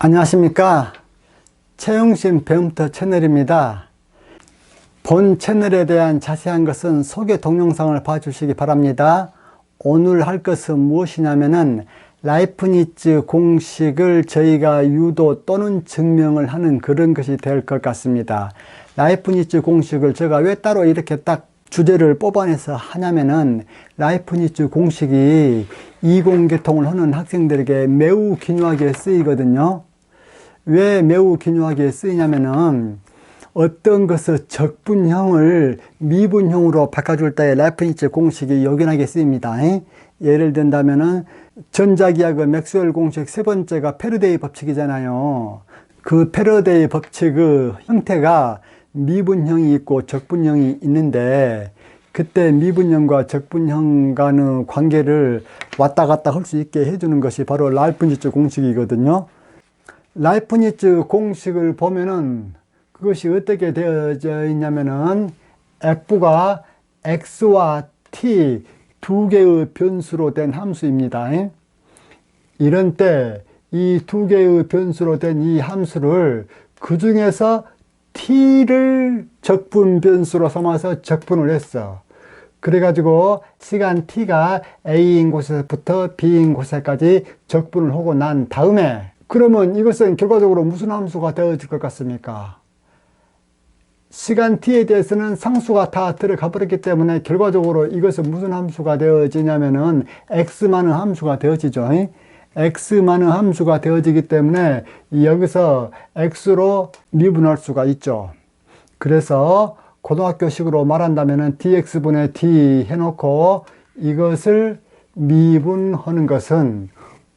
안녕하십니까? 최영신 배움터 채널입니다. 본 채널에 대한 자세한 것은 소개 동영상을 봐주시기 바랍니다. 오늘 할 것은 무엇이냐면은 라이프니츠 공식을 저희가 유도 또는 증명을 하는 그런 것이 될 것 같습니다. 라이프니츠 공식을 제가 왜 따로 이렇게 딱 주제를 뽑아내서 하냐면은 라이프니츠 공식이 이공계통을 하는 학생들에게 매우 기묘하게 쓰이거든요 왜 매우 기묘하게 쓰이냐면은 어떤 것을 적분형을 미분형으로 바꿔줄 때 라이프니츠 공식이 요긴하게 쓰입니다. 예를 든다면은 전자기하고 맥스웰 공식 세 번째가 페르데이 법칙이잖아요. 그 페르데이 법칙의 형태가 미분형이 있고 적분형이 있는데 그때 미분형과 적분형 간의 관계를 왔다 갔다 할 수 있게 해주는 것이 바로 라이프니츠 공식이거든요. 라이프니츠 공식을 보면은 그것이 어떻게 되어져 있냐면은 f가 x와 t 두 개의 변수로 된 함수입니다. 이런 때 이 두 개의 변수로 된 이 함수를 그 중에서 t를 적분 변수로 삼아서 적분을 했어. 그래가지고 시간 t가 a인 곳에서부터 b인 곳에까지 적분을 하고 난 다음에 그러면 이것은 결과적으로 무슨 함수가 되어질 것 같습니까? 시간 t에 대해서는 상수가 다 들어가 버렸기 때문에 결과적으로 이것은 무슨 함수가 되어지냐면은 x만은 함수가 되어지죠. x만은 함수가 되어지기 때문에 여기서 x로 미분할 수가 있죠. 그래서 고등학교식으로 말한다면은 dx분의 d 해놓고 이것을 미분하는 것은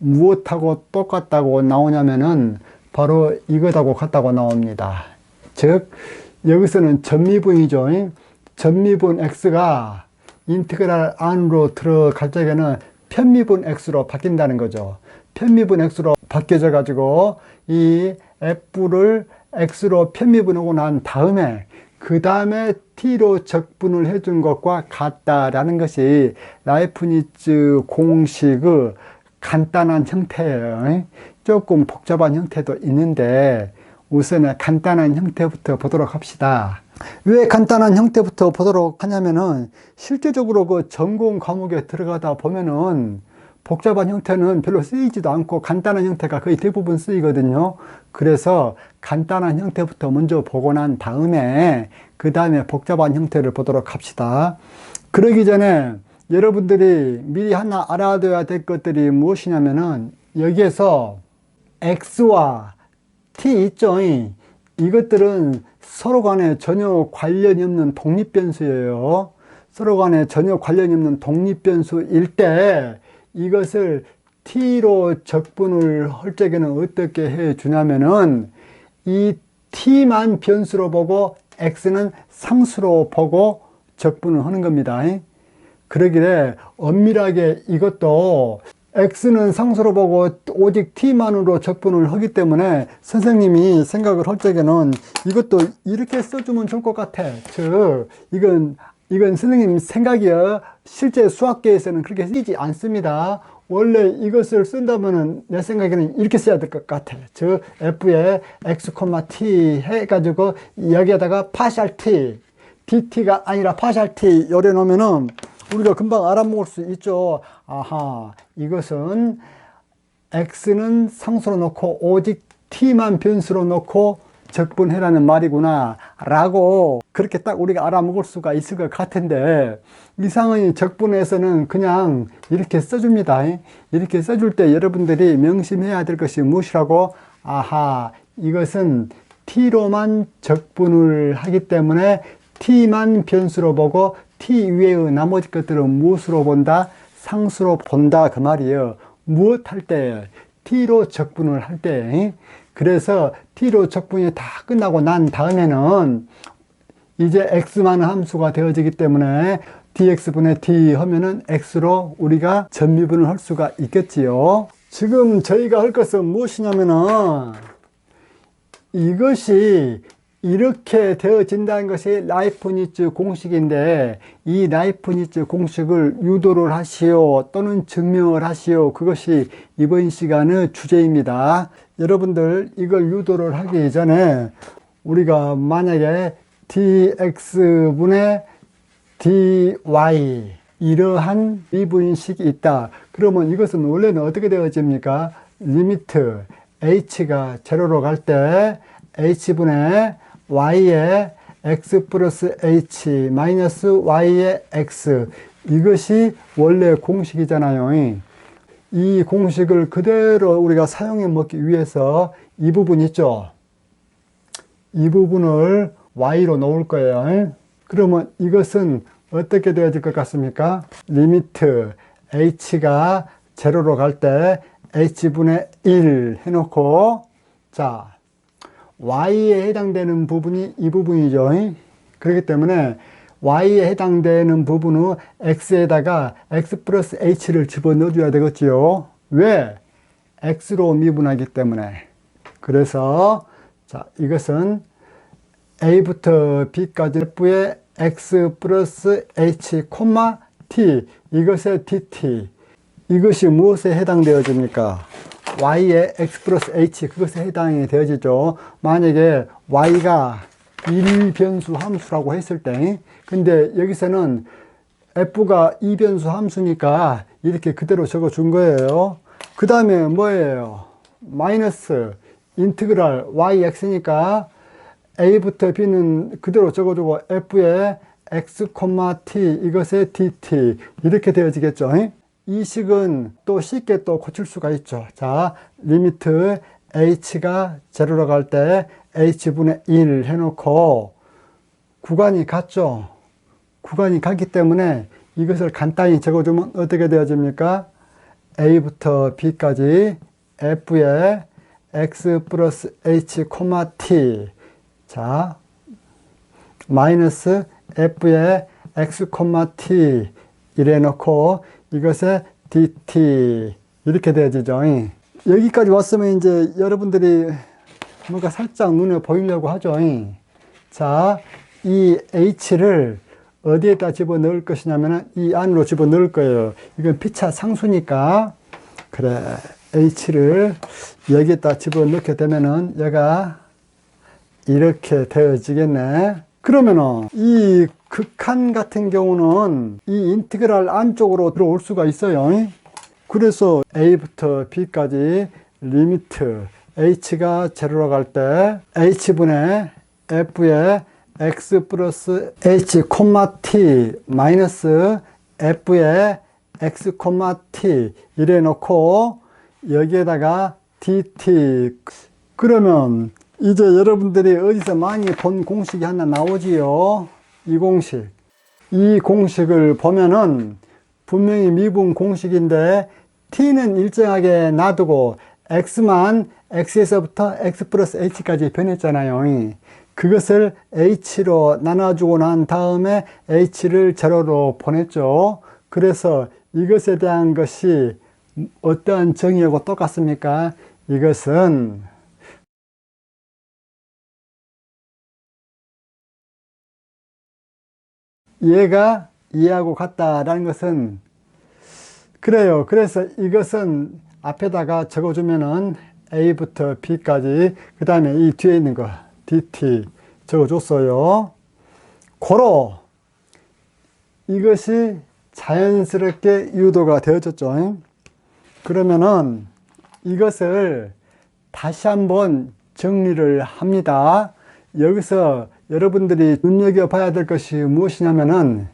무엇하고 똑같다고 나오냐면은 바로 이것하고 같다고 나옵니다. 즉 여기서는 전미분이죠. 전미분 x가 인테그랄 안으로 들어갈 적에는 편미분 x로 바뀐다는 거죠. 편미분 x로 바뀌어져 가지고 이 f를 x로 편미분하고 난 다음에 그 다음에 t로 적분을 해준 것과 같다라는 것이 라이프니츠 공식의 간단한 형태예요. 조금 복잡한 형태도 있는데 우선 간단한 형태부터 보도록 합시다. 왜 간단한 형태부터 보도록 하냐면은 실제적으로 그 전공 과목에 들어가다 보면은 복잡한 형태는 별로 쓰이지도 않고 간단한 형태가 거의 대부분 쓰이거든요. 그래서 간단한 형태부터 먼저 보고 난 다음에 그 다음에 복잡한 형태를 보도록 합시다. 그러기 전에 여러분들이 미리 하나 알아둬야 될 것들이 무엇이냐면은 여기에서 x와 t 있죠. 이것들은 서로 간에 전혀 관련이 없는 독립변수예요. 서로 간에 전혀 관련이 없는 독립변수일 때 이것을 t로 적분을 할 적에는 어떻게 해 주냐면은 이 t만 변수로 보고 x는 상수로 보고 적분을 하는 겁니다. 그러기에 엄밀하게 이것도 x는 상수로 보고 오직 t만으로 적분을 하기 때문에 선생님이 생각을 할 적에는 이것도 이렇게 써주면 좋을 것 같아. 즉, 이건, 이건 선생님 생각이요. 실제 수학계에서는 그렇게 쓰지 않습니다. 원래 이것을 쓴다면은 내 생각에는 이렇게 써야 될 것 같아. 즉, f에 x, t 해가지고 여기에다가 파샬 t, dt가 아니라 파샬 t 열어 놓으면은 우리가 금방 알아먹을 수 있죠. 아하, 이것은 x는 상수로 놓고 오직 t만 변수로 놓고 적분해라는 말이구나 라고 그렇게 딱 우리가 알아먹을 수가 있을 것 같은데 이상의 적분에서는 그냥 이렇게 써줍니다 이렇게 써줄 때 여러분들이 명심해야 될 것이 무엇이라고 아하 이것은 t로만 적분을 하기 때문에 t만 변수로 보고 t 위의 나머지 것들은 무엇으로 본다? 상수로 본다 그 말이에요. 무엇 할 때? t로 적분을 할 때. 그래서 t로 적분이 다 끝나고 난 다음에는 이제 x만은 함수가 되어지기 때문에 dx분의 t 하면은 x로 우리가 전미분을 할 수가 있겠지요. 지금 저희가 할 것은 무엇이냐면은 이것이 이렇게 되어진다는 것이 라이프니츠 공식인데 이 라이프니츠 공식을 유도를 하시오 또는 증명을 하시오 그것이 이번 시간의 주제입니다. 여러분들 이걸 유도를 하기 전에 우리가 만약에 dx분의 dy 이러한 미분식이 있다. 그러면 이것은 원래는 어떻게 되어집니까? 리미트 h가 제로로 갈 때 h분의 y의 x 플러스 h 마이너스 y의 x 이것이 원래 공식이잖아요. 이 공식을 그대로 우리가 사용해 먹기 위해서 이 부분 있죠. 이 부분을 y로 놓을 거예요. 그러면 이것은 어떻게 되어질 것 같습니까? 리미트 h가 제로로 갈 때 h분의 1 해놓고 자 y에 해당되는 부분이 이 부분이죠. 그렇기 때문에 y에 해당되는 부분은 x에다가 x 플러스 h를 집어넣어 줘야 되겠지요. 왜? x로 미분하기 때문에. 그래서 자 이것은 a부터 b까지 f의 x 플러스 h, t 이것의 dt 이것이 무엇에 해당되어집니까? Y의 x 플러스 h 그것에 해당이 되어지죠. 만약에 y가 1변수 함수라고 했을 때 근데 여기서는 f가 2변수 함수니까 이렇게 그대로 적어 준 거예요. 그 다음에 뭐예요? 마이너스 인티그랄 yx니까 a부터 b는 그대로 적어주고 f의 x, t 이것의 dt 이렇게 되어지겠죠. 이 식은 또 쉽게 또 고칠 수가 있죠. 자, 리미트 h가 제로로 갈 때 h분의 1 해놓고 구간이 같죠. 구간이 같기 때문에 이것을 간단히 적어주면 어떻게 되어집니까? a부터 b까지 f의 x 플러스 h, t 자, 마이너스 f의 x, t 이래 놓고 이것의 dt 이렇게 되어지죠. 여기까지 왔으면 이제 여러분들이 뭔가 살짝 눈에 보이려고 하죠. 자, 이 h를 어디에다 집어 넣을 것이냐면 이 안으로 집어 넣을 거예요. 이건 피차 상수니까 그래 h를 여기에다 집어 넣게 되면은 얘가 이렇게 되어지겠네. 그러면은 이 극한 같은 경우는 이 인티그랄 안쪽으로 들어올 수가 있어요. 그래서 a부터 b까지 리미트 h가 제로로 갈 때 h분의 f의 x 플러스 h, t 마이너스 f의 x, t 이래 놓고 여기에다가 dt 그러면 이제 여러분들이 어디서 많이 본 공식이 하나 나오지요. 이 공식. 이 공식을 보면은 분명히 미분 공식인데 t는 일정하게 놔두고 x만 x에서부터 x 플러스 h까지 변했잖아요. 그것을 h로 나눠주고 난 다음에 h를 제로로 보냈죠. 그래서 이것에 대한 것이 어떠한 정의하고 똑같습니까? 이것은 얘가 얘하고 같다라는 것은 그래요. 그래서 이것은 앞에다가 적어주면은 A부터 B까지 그 다음에 이 뒤에 있는 거 DT 적어줬어요. 고로 이것이 자연스럽게 유도가 되어졌죠. 그러면은 이것을 다시 한번 정리를 합니다. 여기서 여러분들이 눈여겨봐야 될 것이 무엇이냐면은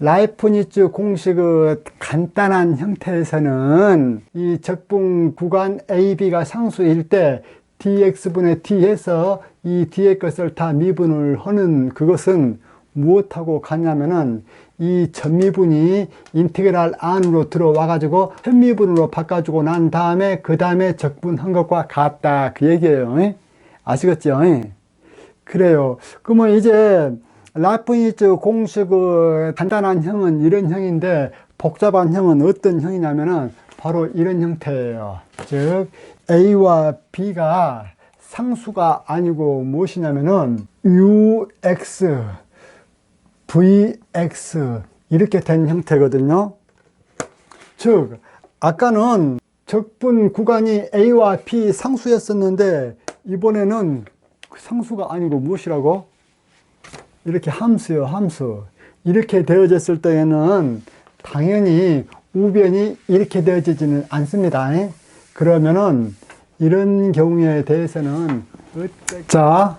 라이프니츠 공식의 간단한 형태에서는 이 적분 구간 AB가 상수일 때 dx분의 d해서 이 뒤의 것을 다 미분을 하는 그것은 무엇하고 같냐면은 이 전미분이 인테그랄 안으로 들어와 가지고 현미분으로 바꿔주고 난 다음에 그 다음에 적분한 것과 같다. 그 얘기예요. 아시겠죠? 그래요. 그러면 이제 라프니츠 공식의 간단한 형은 이런 형인데 복잡한 형은 어떤 형이냐면은 바로 이런 형태예요. 즉 A와 B가 상수가 아니고 무엇이냐면은 ux, vx 이렇게 된 형태거든요. 즉 아까는 적분 구간이 a와 b 상수였었는데 이번에는 그 상수가 아니고 무엇이라고? 이렇게 함수요 함수 이렇게 되어졌을 때에는 당연히 우변이 이렇게 되어지지는 않습니다. 그러면은 이런 경우에 대해서는 자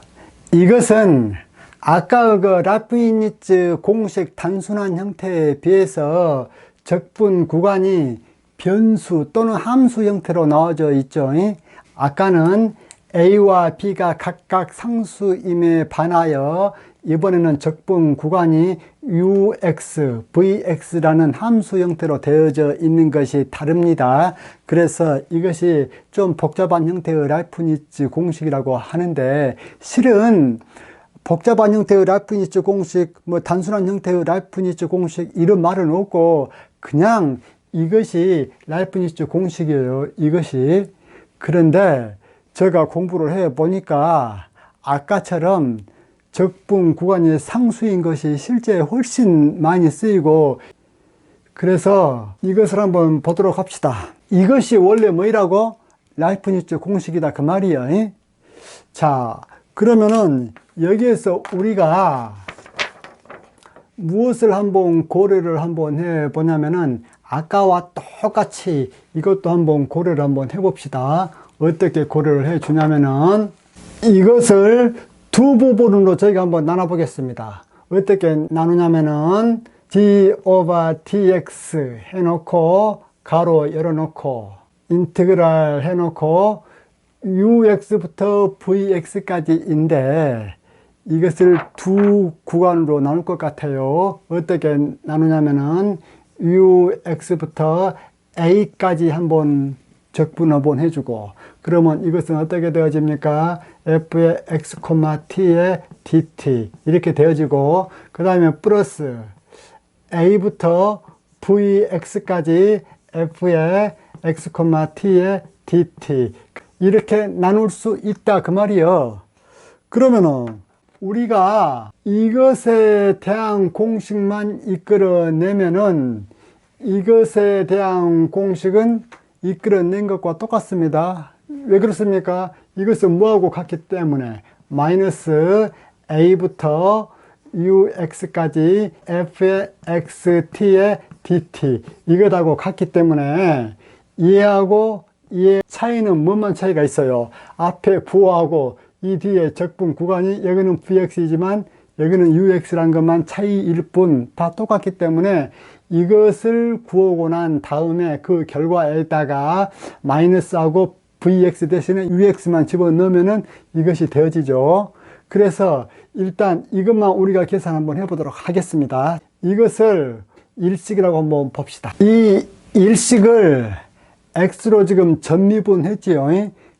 이것은 아까 그 라프니츠 공식 단순한 형태에 비해서 적분 구간이 변수 또는 함수 형태로 나와져 있죠. 아까는 A와 B가 각각 상수임에 반하여 이번에는 적분 구간이 UX, VX라는 함수 형태로 되어져 있는 것이 다릅니다. 그래서 이것이 좀 복잡한 형태의 라이프니츠 공식이라고 하는데 실은 복잡한 형태의 라이프니츠 공식, 뭐 단순한 형태의 라이프니츠 공식 이런 말은 없고 그냥 이것이 라이프니츠 공식이에요. 이것이. 그런데 제가 공부를 해 보니까 아까처럼 적분 구간이 상수인 것이 실제 훨씬 많이 쓰이고 그래서 이것을 한번 보도록 합시다. 이것이 원래 뭐이라고? 라이프니츠 공식이다 그 말이에요. 이? 자, 그러면은 여기에서 우리가 무엇을 한번 고려를 한번 해 보냐면은 아까와 똑같이 이것도 한번 고려를 한번 해 봅시다. 어떻게 고려를 해 주냐면은 이것을 두 부분으로 저희가 한번 나눠 보겠습니다. 어떻게 나누냐면은 d over dx 해놓고 가로 열어놓고 인테그랄 해놓고 ux부터 vx까지 인데 이것을 두 구간으로 나눌 것 같아요. 어떻게 나누냐면은 ux부터 a까지 한번 적분 한번 해주고 그러면 이것은 어떻게 되어집니까? f의 x, t의 dt 이렇게 되어지고 그 다음에 플러스 a부터 vx까지 f의 x, t의 dt 이렇게 나눌 수 있다 그 말이요. 그러면은 우리가 이것에 대한 공식만 이끌어내면은 이것에 대한 공식은 이끌어낸 것과 똑같습니다. 왜 그렇습니까? 이것은 뭐하고 같기 때문에 마이너스 a부터 ux까지 f의 xt의 dt 이것하고 같기 때문에 이해하고 이해 차이는 뭐만 차이가 있어요? 앞에 부호하고 이 뒤에 적분 구간이 여기는 vx이지만 여기는 ux란 것만 차이일 뿐 다 똑같기 때문에 이것을 구하고 난 다음에 그 결과에다가 마이너스하고 vx 대신에 ux만 집어넣으면은 이것이 되어지죠. 그래서 일단 이것만 우리가 계산 한번 해보도록 하겠습니다. 이것을 일식이라고 한번 봅시다. 이 일식을 x로 지금 전미분 했지요.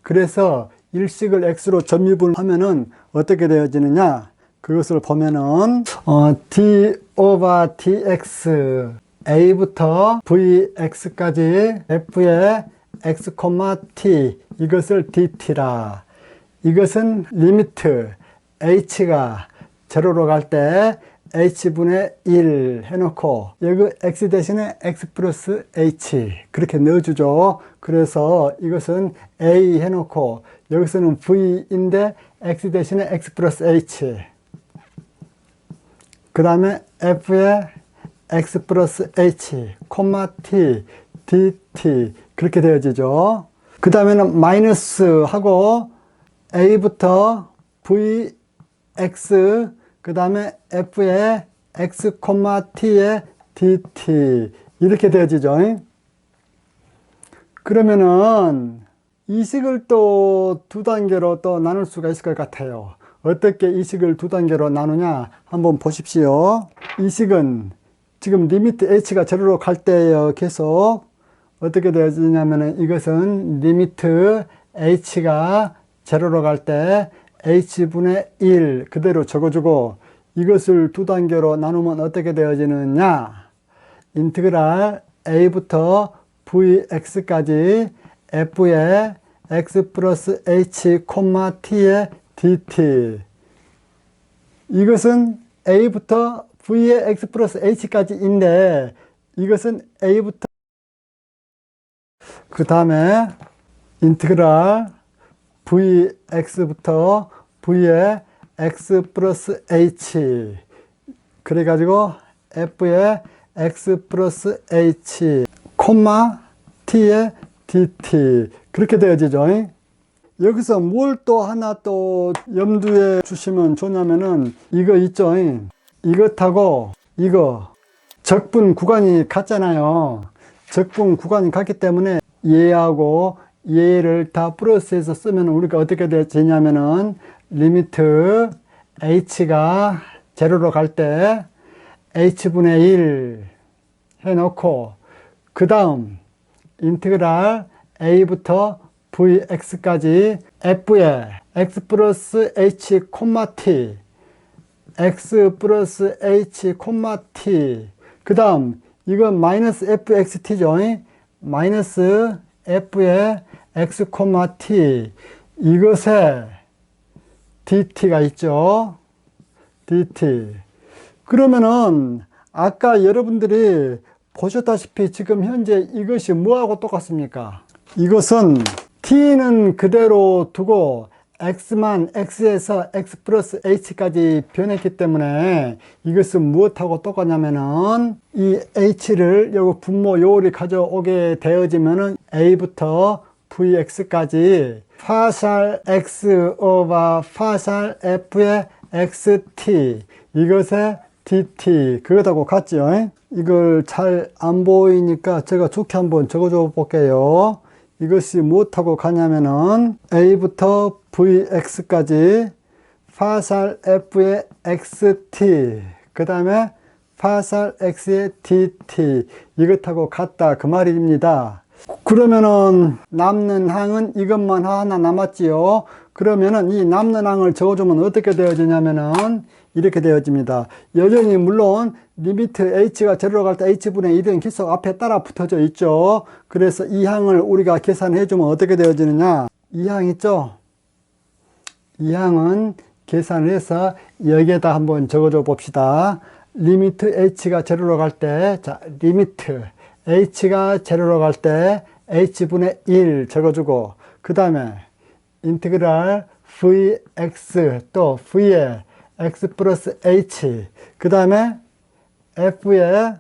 그래서 일식을 x로 전미분 하면은 어떻게 되어지느냐? 그것을 보면은 어, d over dx a부터 vx까지 f의 x, t 이것을 dt라. 이것은 리미트 h가 제로로 갈 때 h분의 1 해놓고 여기 x 대신에 x 플러스 h 그렇게 넣어주죠. 그래서 이것은 a 해놓고 여기서는 v인데 x 대신에 x 플러스 h 그 다음에 f의 x 플러스 h, t, dt 그렇게 되어지죠. 그 다음에는 마이너스 하고 a부터 vx 그 다음에 f의 x, t의 dt 이렇게 되어지죠. 그러면은 이 식을 또 두 단계로 또 나눌 수가 있을 것 같아요. 어떻게 이 식을 두 단계로 나누냐 한번 보십시오. 이 식은 지금 리미트 h가 제로로 갈 때요. 계속 어떻게 되어지냐면은 이것은 리미트 h가 제로로 갈 때 h분의 1 그대로 적어주고 이것을 두 단계로 나누면 어떻게 되어지느냐? 인테그랄 a부터 vx까지 f의 x 플러스 h t의 dt 이것은 a부터 v의 x 플러스 h까지 인데 이것은 a부터 그 다음에 인테그랄 vx부터 v의 x 플러스 h 그래가지고 f의 x 플러스 h 콤마 t의 dt 그렇게 되어지죠. 여기서 뭘 또 하나 또 염두에 주시면 좋냐면은 이거 있죠. 이것하고 이거 적분 구간이 같잖아요. 적분 구간이 같기 때문에 얘하고 얘를 다 플러스해서 쓰면 우리가 어떻게 되냐면은 리미트 h가 제로로 갈 때 h분의 1 해놓고 그 다음 인테그랄 a부터 vx까지 f의 x 플러스 h 콤마 t x 플러스 h 콤마 t. 그 다음 이건 마이너스 fxt죠. 마이너스 f의 x 콤마 t. 이것에 dt가 있죠. Dt. 그러면은 아까 여러분들이 보셨다시피 지금 현재 이것이 뭐하고 똑같습니까? 이것은 t는 그대로 두고 x만 x에서 x 플러스 h까지 변했기 때문에 이것은 무엇하고 똑같냐면은 이 h를 여기 분모 요리 가져오게 되어지면은 a부터 vx까지 파샬 x 오버 파샬 f의 xt 이것의 dt 그것하고 같죠? 이걸 잘 안 보이니까 제가 좋게 한번 적어줘 볼게요 이것이 무엇하고 가냐면은 a부터 vx까지 파살 f의 xt 그 다음에 파살 x의 dt 이것하고 같다. 그 말입니다. 그러면은 남는 항은 이것만 하나 남았지요? 그러면은 이 남는 항을 적어주면 어떻게 되어지냐면은 이렇게 되어집니다. 여전히 물론 리미트 h가 제로로 갈 때 h분의 1은 계속 앞에 따라 붙어져 있죠. 그래서 이 항을 우리가 계산해 주면 어떻게 되어지느냐? 이 항 있죠? 이 항은 계산을 해서 여기에다 한번 적어줘 봅시다. 리미트 h가 제로로 갈 때, 자, 리미트 h가 제로로 갈 때 h분의 1 적어주고, 그 다음에 인테그랄 vx 또 v의 x 플러스 h. 그 다음에 f의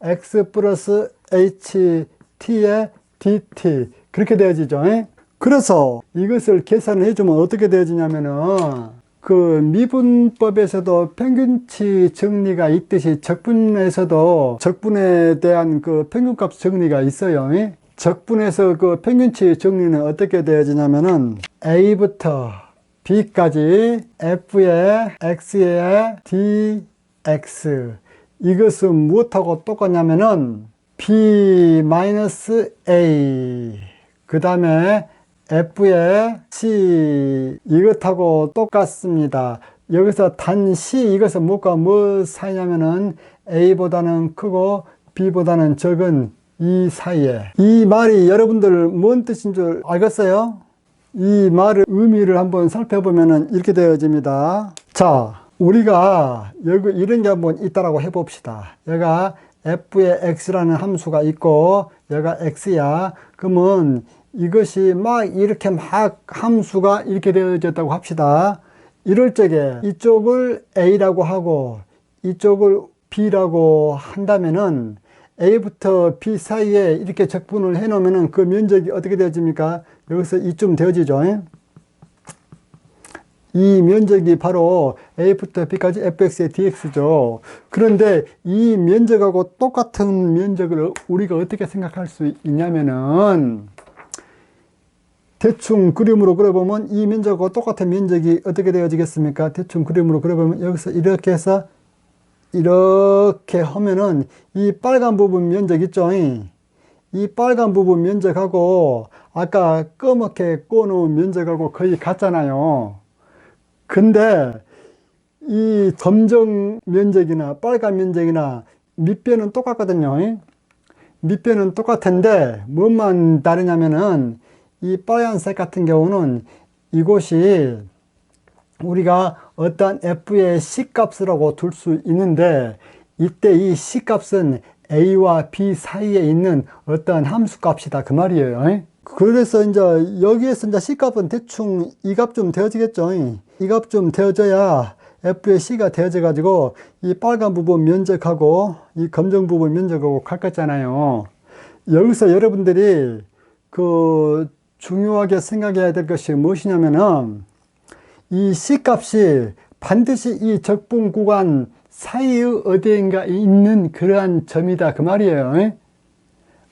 x 플러스 h t의 dt 그렇게 되어지죠. 그래서 이것을 계산을 해주면 어떻게 되어지냐면은 그 미분법에서도 평균치 정리가 있듯이 적분에서도 적분에 대한 그 평균값 정리가 있어요. 적분에서 그 평균치 정리는 어떻게 되어지냐면은 a부터 b까지 f의 x의 dx. 이것은 무엇하고 똑같냐면은 b a. 그 다음에 f의 c. 이것하고 똑같습니다. 여기서 단 c 이것은 무엇과 뭐 사이냐면은 a보다는 크고 b보다는 적은 이 사이에. 이 말이 여러분들 뭔 뜻인 줄 알겠어요? 이 말의 의미를 한번 살펴보면 이렇게 되어집니다. 자, 우리가 여기 이런 게 한번 있다라고 해봅시다. 얘가 f의 x라는 함수가 있고 얘가 x야. 그러면 이것이 막 이렇게 막 함수가 이렇게 되어졌다고 합시다. 이럴 적에 이쪽을 a라고 하고 이쪽을 b라고 한다면은 a부터 b 사이에 이렇게 적분을 해 놓으면 그 면적이 어떻게 되어집니까? 여기서 이쯤 되어지죠. 이 면적이 바로 a부터 b까지 fx의 dx죠. 그런데 이 면적하고 똑같은 면적을 우리가 어떻게 생각할 수 있냐면은 대충 그림으로 그려보면 이 면적하고 똑같은 면적이 어떻게 되어지겠습니까? 대충 그림으로 그려보면 여기서 이렇게 해서 이렇게 하면은 이 빨간 부분 면적 있죠? 이 빨간 부분 면적하고 아까 검게 꼬놓은 면적하고 거의 같잖아요. 근데 이 검정 면적이나 빨간 면적이나 밑변은 똑같거든요. 밑변은 똑같은데 뭐만 다르냐면은 이 빨간색 같은 경우는 이곳이 우리가 어떤 f의 c 값이라고 둘 수 있는데 이때 이 c 값은 a와 b 사이에 있는 어떤 함수 값이다 그 말이에요. 그래서 이제 여기에서 이제 c 값은 대충 이 값 좀 되어지겠죠. 이 값 좀 되어져야 f의 c가 되어져 가지고 이 빨간 부분 면적하고 이 검정 부분 면적하고 같겠잖아요. 여기서 여러분들이 그 중요하게 생각해야 될 것이 무엇이냐면은 이 C 값이 반드시 이 적분 구간 사이의 어디인가 있는 그러한 점이다 그 말이에요.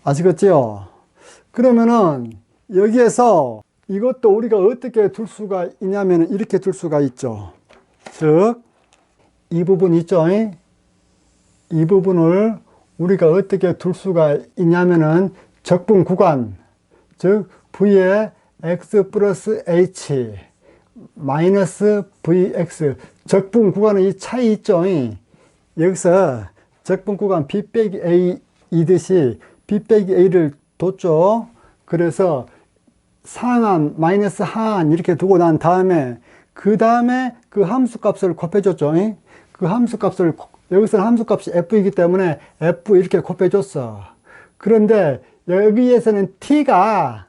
아시겠지요? 그러면은 여기에서 이것도 우리가 어떻게 둘 수가 있냐면 이렇게 둘 수가 있죠. 즉, 이 부분 있죠? 이 부분을 우리가 어떻게 둘 수가 있냐면은 적분 구간, 즉, V의 X 플러스 H 마이너스 Vx 적분 구간은 이 차이 있죠. 여기서 적분 구간 B 빼기 A 이듯이 B 빼기 A를 뒀죠. 그래서 상한 마이너스 하한 이렇게 두고 난 다음에 그 다음에 그 함수 값을 곱해줬죠. 그 함수 값을 여기서는 함수 값이 F이기 때문에 F 이렇게 곱해줬어. 그런데 여기에서는 T가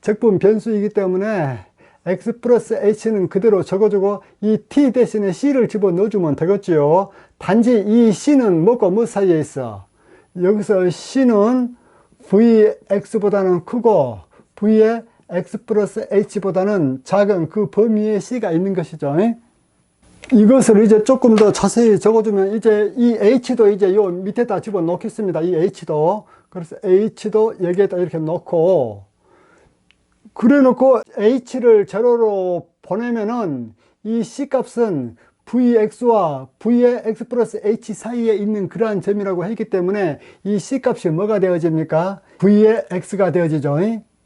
적분 변수이기 때문에 x 플러스 h는 그대로 적어주고 이 t 대신에 c를 집어넣어주면 되겠지요. 단지 이 c는 뭐고 뭐 사이에 있어. 여기서 c는 vx보다는 크고 v의 x 플러스 h보다는 작은 그 범위에 c가 있는 것이죠. 이것을 이제 조금 더 자세히 적어주면 이제 이 h도 이제 요 밑에다 집어넣겠습니다. 이 h도. 그래서 h도 여기에다 이렇게 넣고 그래 놓고 h를 제로로 보내면은 이 c 값은 vx와 v의 x 플러스 h 사이에 있는 그러한 점이라고 했기 때문에 이 c 값이 뭐가 되어집니까? v의 x가 되어지죠.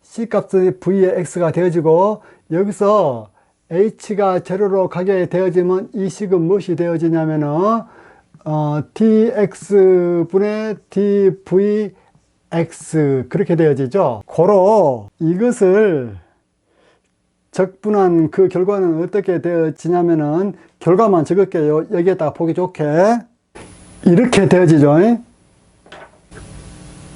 c 값이 v의 x가 되어지고 여기서 h가 제로로 가게 되어지면 이 식은 무엇이 되어지냐면은 어, dx분의 dv x 그렇게 되어지죠. 고로 이것을 적분한 그 결과는 어떻게 되어지냐면은 결과만 적을게요. 여기에다 보기 좋게 이렇게 되어지죠.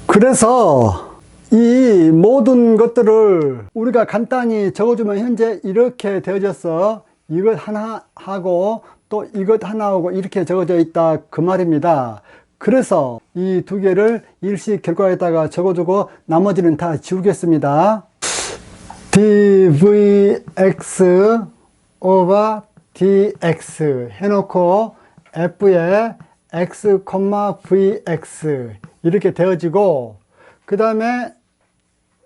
그래서 이 모든 것들을 우리가 간단히 적어주면 현재 이렇게 되어졌어. 이것 하나 하고 또 이것 하나 하고 이렇게 적어져 있다 그 말입니다. 그래서 이 두 개를 일시 결과에다가 적어주고 나머지는 다 지우겠습니다. dvx over dx 해놓고 f의 x, vx 이렇게 되어지고 그 다음에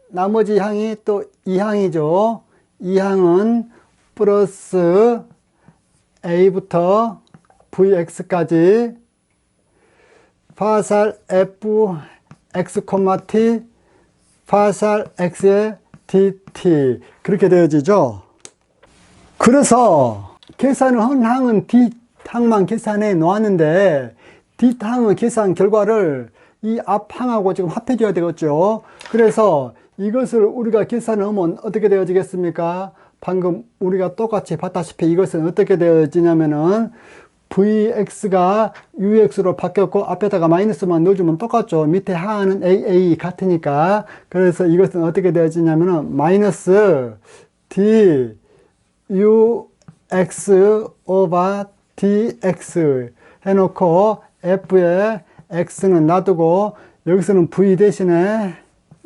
나머지 항이 또 이 항이죠. 이 항은 플러스 a부터 vx까지 파살 f x, t 파살 x의 dt 그렇게 되어지죠. 그래서 계산을 한 항은 d 항만 계산해 놓았는데 항의 계산 결과를 이 앞 항하고 지금 합해 줘야 되겠죠. 그래서 이것을 우리가 계산을 하면 어떻게 되어지겠습니까? 방금 우리가 똑같이 봤다시피 이것은 어떻게 되어지냐면은 vx가 ux로 바뀌었고 앞에다가 마이너스만 넣어주면 똑같죠. 밑에 하는 aa 같으니까. 그래서 이것은 어떻게 되어지냐면은 마이너스 d ux over dx 해놓고 f에 x는 놔두고 여기서는 v 대신에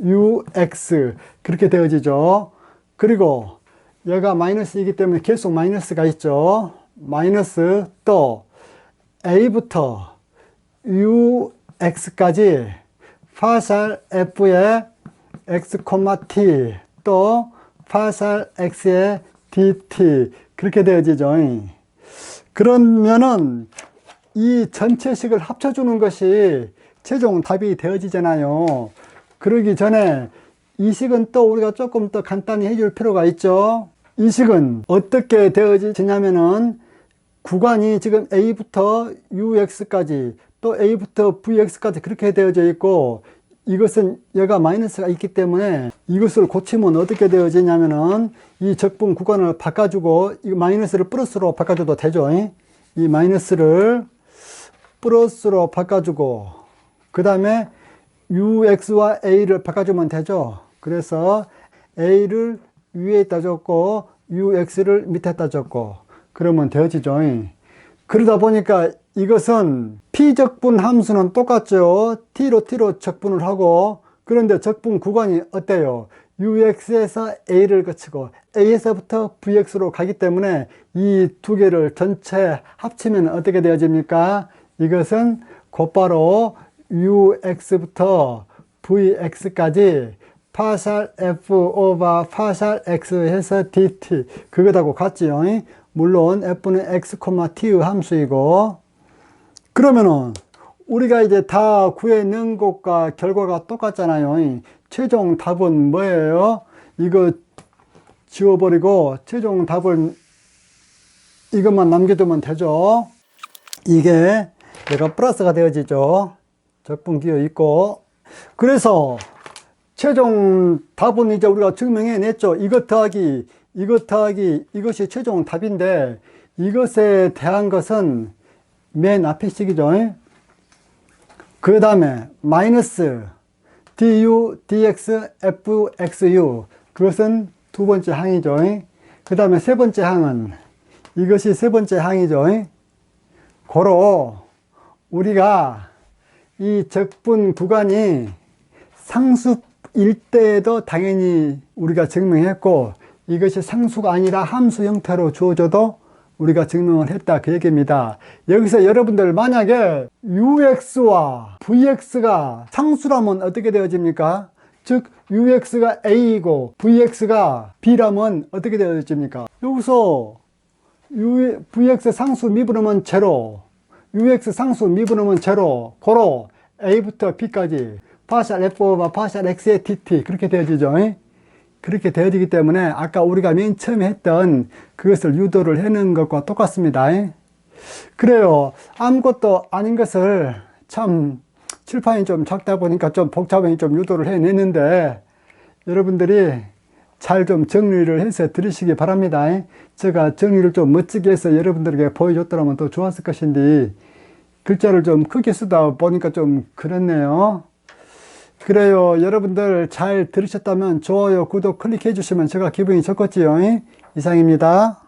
ux 그렇게 되어지죠. 그리고 얘가 마이너스이기 때문에 계속 마이너스가 있죠. 마이너스 또 a부터 ux까지 파살 f의 x, t 또 파살 x의 dt 그렇게 되어지죠. 그러면은 이 전체식을 합쳐주는 것이 최종 답이 되어지잖아요. 그러기 전에 이 식은 또 우리가 조금 더 간단히 해줄 필요가 있죠. 이 식은 어떻게 되어지냐면은 구간이 지금 A부터 UX까지 또 A부터 VX까지 그렇게 되어져 있고 이것은 여가 마이너스가 있기 때문에 이것을 고치면 어떻게 되어지냐면은 이 적분 구간을 바꿔주고 이 마이너스를 플러스로 바꿔줘도 되죠. 이 마이너스를 플러스로 바꿔주고 그 다음에 ux와 a를 바꿔주면 되죠. 그래서 a를 위에다 줬고 ux를 밑에다 줬고 그러면 되어지죠. 그러다 보니까 이것은 p적분 함수는 똑같죠. t로 t로 적분을 하고 그런데 적분 구간이 어때요? ux에서 a를 거치고 a에서부터 vx로 가기 때문에 이 두 개를 전체 합치면 어떻게 되어집니까? 이것은 곧바로 ux부터 vx까지 파샬 f 오버 파샬 x 해서 dt 그거하고 같지요. 물론 f는 x, t의 함수이고 그러면은 우리가 이제 다 구해낸 것과 결과가 똑같잖아요. 최종 답은 뭐예요? 이거 지워버리고 최종 답을 이것만 남겨두면 되죠. 이게 얘가 플러스가 되어지죠. 적분 기호 있고. 그래서 최종 답은 이제 우리가 증명해냈죠. 이것 더하기, 이것 더하기, 이것이 최종 답인데 이것에 대한 것은 맨 앞에 식이죠. 그 다음에 마이너스 du, dx, fxu 그것은 두 번째 항이죠. 그 다음에 세 번째 항은 이것이 세 번째 항이죠. 고로 우리가 이 적분 구간이 상수일 때에도 당연히 우리가 증명했고 이것이 상수가 아니라 함수 형태로 주어져도 우리가 증명을 했다 그 얘기입니다. 여기서 여러분들 만약에 ux와 vx가 상수라면 어떻게 되어집니까? 즉 ux가 a이고 vx가 b라면 어떻게 되어집니까? 여기서 u, vx 상수 미분하면 제로 ux 상수 미분하면 제로 고로 a부터 b까지 파샬 f 오버 파샬 x의 dt 그렇게 되어지죠. 그렇게 되어지기 때문에 아까 우리가 맨 처음에 했던 그것을 유도를 해놓은 것과 똑같습니다. 그래요. 아무것도 아닌 것을 참 칠판이 좀 작다 보니까 좀 복잡하게 좀 유도를 해냈는데 여러분들이 잘 좀 정리를 해서 들으시기 바랍니다. 제가 정리를 좀 멋지게 해서 여러분들에게 보여줬더라면 더 좋았을 것인데 글자를 좀 크게 쓰다 보니까 좀 그렇네요. 그래요. 여러분들 잘 들으셨다면 좋아요, 구독 클릭해 주시면 제가 기분이 좋겠지요. 이상입니다.